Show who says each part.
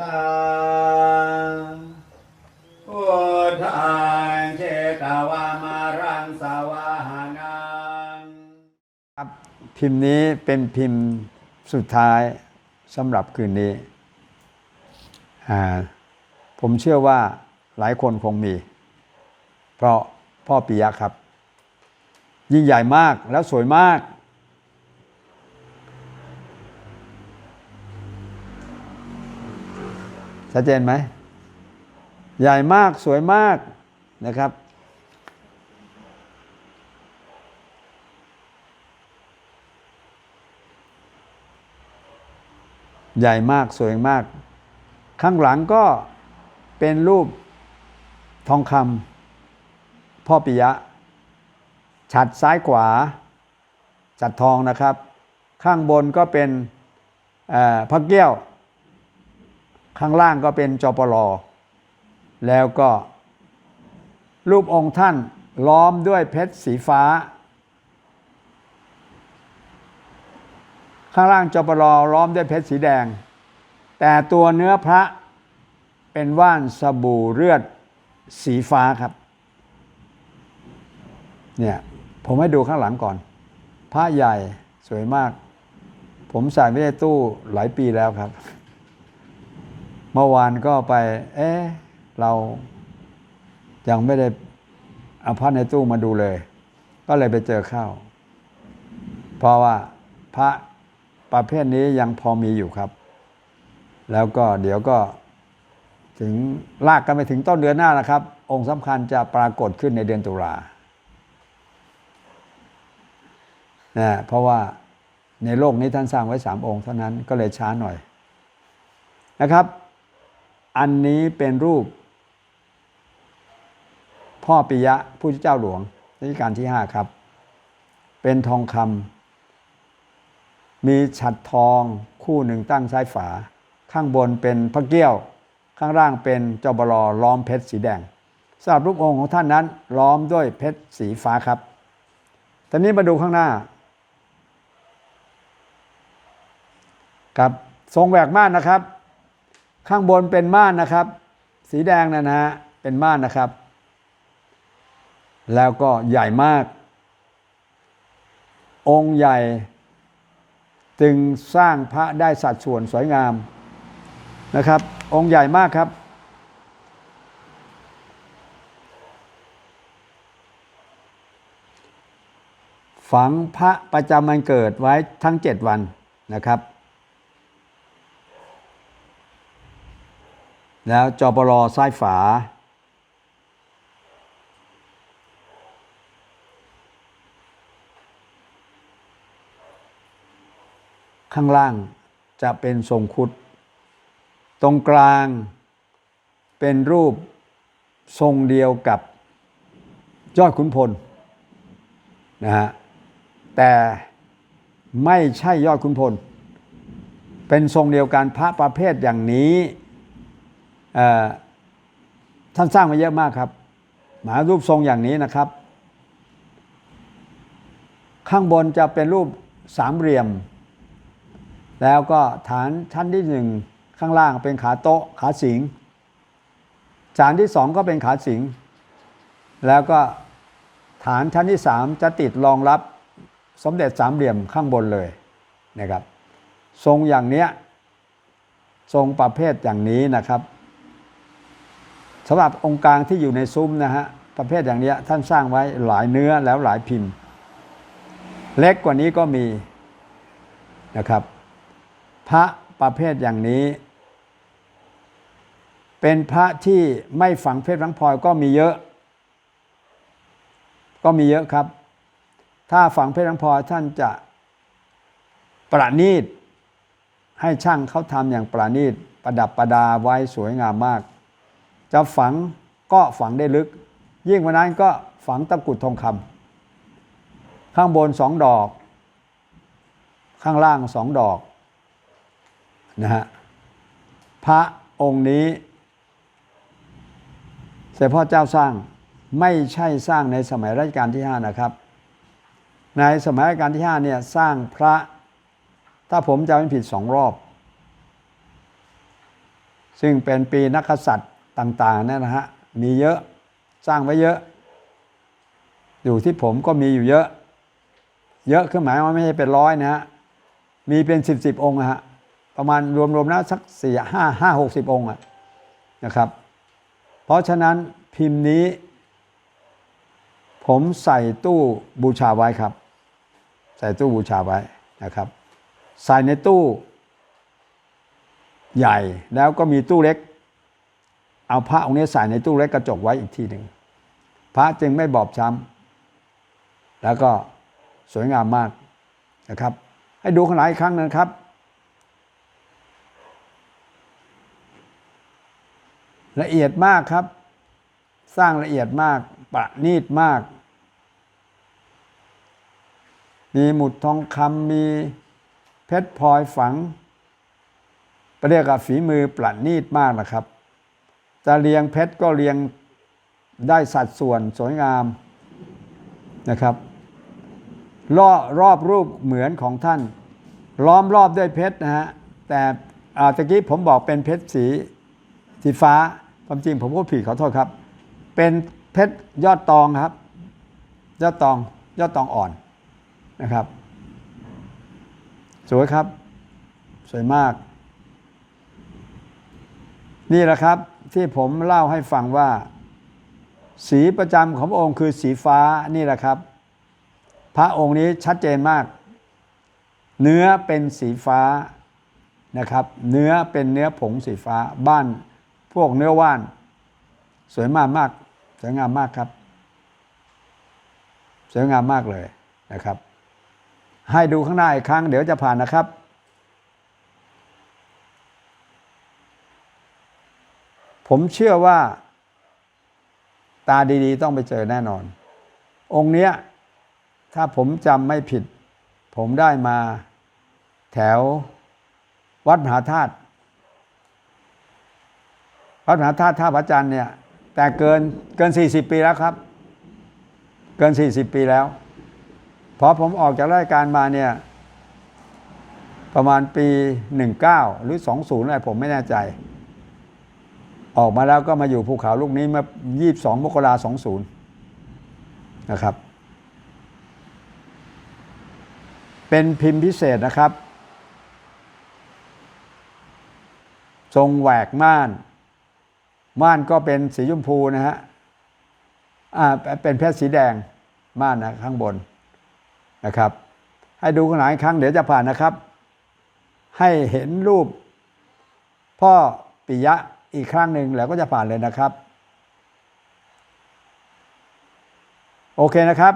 Speaker 1: ตาพุทธังเจตวามารังสาวาหานังครับพิมพ์นี้เป็นพิมพ์สุดท้ายสำหรับคืนนี้ ผมเชื่อว่าหลายคนคงมี เพราะพ่อปิยะครับ ยิ่งใหญ่มากแล้วสวยมาก ชัดเจนไหม ใหญ่มากสวยมากนะครับ ใหญ่มากสวยมาก ข้างหลังก็เป็นรูปทองคำพ่อปิยะ ฉัดซ้ายขวาจัดทองนะครับ ข้างบนก็เป็นพระเกี้ยว ข้างล่างก็เป็นจปลแล้วก็ รูปองค์ท่านล้อมด้วยเพชรสีฟ้า ข้างล่างจปลล้อมด้วยเพชรสีแดง แต่ตัวเนื้อพระเป็นว่านสบู่เลือดสีฟ้าครับ เนี่ยผมให้ดูข้างหลังก่อน พระใหญ่สวยมาก ผมใส่ไม่ได้ตู้หลายปีแล้วครับ เมื่อวานก็ไป เอ๊ะเรายังไม่ได้เอาพระในตู้มาดูเลย ก็เลยไปเจอเข้า เพราะว่าพระประเภทนี้ยังพอมีอยู่ครับ แล้วก็เดี๋ยวก็ถึงลากกันไปถึงต้นเดือนหน้านะครับ องค์สำคัญจะปรากฏขึ้นในเดือนตุลานะเพราะว่าในโลกนี้ท่านสร้างไว้สามองค์เท่านั้นก็เลยช้าหน่อยนะครับ อันนี้เป็นรูป พ่อปิยะผู้เจ้าหลวงรัชกาลที่ห้าครับ เป็นทองคำมีฉัดทองคู่หนึ่งตั้งซ้ายฝา ข้างบนเป็นพระเกี้ยว ข้างล่างเป็นจบลอล้อมเพชรสีแดงสำหรับรูปองค์ของท่านนั้น ล้อมด้วยเพชรสีฟ้าครับตอนนี้มาดูข้างหน้าครับทรงแหวกม่านนะครับ ข้างบนเป็นม่านนะครับ สีแดงนะนะฮะเป็นม่านนะครับ แล้วก็ใหญ่มาก องค์ใหญ่ จึงสร้างพระได้สัดส่วนสวยงามนะครับ องค์ใหญ่มากครับ ฝังพระประจำวันเกิดไว้ทั้งเจ็ดวันนะครับ แล้วจปรซ้ายฝา ข้างล่างจะเป็นทรงคุด ตรงกลางเป็นรูปทรงเดียวกับยอดขุนพลนะฮะแต่ไม่ใช่ยอดขุนพล เป็นทรงเดียวกันพระประเภทอย่างนี้ ท่านสร้างมาเยอะมากครับหมารูปทรงอย่างนี้นะครับ ข้างบนจะเป็นรูปสามเหลี่ยม แล้วก็ฐานชั้นที่หนึ่งข้างล่างเป็นขาโต๊ะขาสิงฐานที่สองก็เป็นขาสิง แล้วก็ฐานชั้นที่สามจะติดรองรับสมเด็จสามเหลี่ยมข้างบนเลยนะครับ ทรงอย่างเนี้ยทรงประเภทอย่างนี้นะครับ สำหรับองค์กลางที่อยู่ในซุ้มนะฮะประเภทอย่างเนี้ยท่านสร้างไว้หลายเนื้อแล้วหลายพิมพ์ เล็กกว่านี้ก็มีนะครับ พระประเภทอย่างนี้ เป็นพระที่ไม่ฝังเพชรฝังพลอยก็มีเยอะ ก็มีเยอะครับ ถ้าฝังเพชรฝังพลอยท่านจะประณีตให้ช่างเขาทำอย่างประณีตประดับประดาไว้สวยงามมาก จะฝังก็ฝังได้ลึก ยิ่งกว่านั้นก็ฝังตะกุดทองคำข้างบนสองดอก ข้างล่างสองดอกนะฮะพระองค์นี้เสด็จพ่อเจ้าสร้างไม่ใช่สร้างในสมัยรัชกาลที่ห้านะครับ ในสมัยรัชกาลที่ห้าเนี่ยสร้างพระ ถ้าผมจำไม่ผิดสองรอบ ซึ่งเป็นปีนักกษัตริย์ ต่างๆเนี่ยนะฮะมีเยอะสร้างไว้เยอะ อยู่ที่ผมก็มีอยู่เยอะ เยอะขึ้นหมายว่าไม่ใช่เป็นร้อยนะฮะมีเป็นสิบสิบองค์อะฮะประมาณรวมๆแล้วสักสี่ห้าห้าหกสิบองค์นะครับ เพราะฉะนั้นพิมพ์นี้ ผมใส่ตู้บูชาไว้ครับ ใส่ตู้บูชาไว้นะครับ ใส่ในตู้ใหญ่แล้วก็มีตู้เล็ก เอาพระองค์นี้ใส่ในตู้เล็กกระจกไว้อีกทีหนึ่งพระจึงไม่บอบช้ำแล้วก็สวยงามมากนะครับ ให้ดูขางหนาดอีกครั้งนึงครับละเอียดมากครับ สร้างละเอียดมาก ประณีตมาก มีหมุดทองคำมีเพชรพลอยฝังเรียกว่าฝีมือประณีตมากนะครับ จะเรียงเพชรก็เรียงได้สัดส่วนสวยงามนะครับรอบรอบรูปเหมือนของท่าน ล้อมรอบด้วยเพชรนะฮะแต่อาตะกี้ผมบอกเป็นเพชรสีสีฟ้าความจริงผมพูดผิดขอโทษครับ เป็นเพชรยอดตองครับ ยอดตองยอดตองอ่อนนะครับ สวยครับ สวยมาก นี่แหละครับ ที่ผมเล่าให้ฟังว่า สีประจำของพระองค์คือสีฟ้านี่แหละครับ พระองค์นี้ชัดเจนมาก เนื้อเป็นสีฟ้านะครับ เนื้อเป็นเนื้อผงสีฟ้าบ้านพวกเนื้อว่าน สวยมากมากสวยงามมากครับ สวยงามมากเลยนะครับ ให้ดูข้างหน้าอีกครั้งเดี๋ยวจะผ่านนะครับ ผมเชื่อว่า ตาดีๆ ต้องไปเจอแน่นอน องค์เนี้ย ถ้าผมจำไม่ผิด ผมได้มาแถววัดมหาธาตุวัดมหาธาตุท่าพระจันทร์เนี่ย แต่เกินเกิน 40 ปีแล้วครับ เกิน 40 ปีแล้วพอผมออกจากราชการมาเนี่ย ประมาณปี 19 หรือ 20อะไรผมไม่แน่ใจ ออกมาแล้วก็มาอยู่ภูเขาลูกนี้เมื่อ22มกราคม20นะครับ เป็นพิมพ์พิเศษนะครับ ทรงแหวกม่าน ม่านก็เป็นสีชมพูนะฮะอ่าเป็นเพชรสีแดงม่านนะข้างบนนะครับ ให้ดูข้างหลังอีกครั้งเดี๋ยวจะผ่านนะครับ ให้เห็นรูป พ่อปิยะ อีกครั้งหนึ่งแล้วก็จะผ่านเลยนะครับ โอเคนะครับ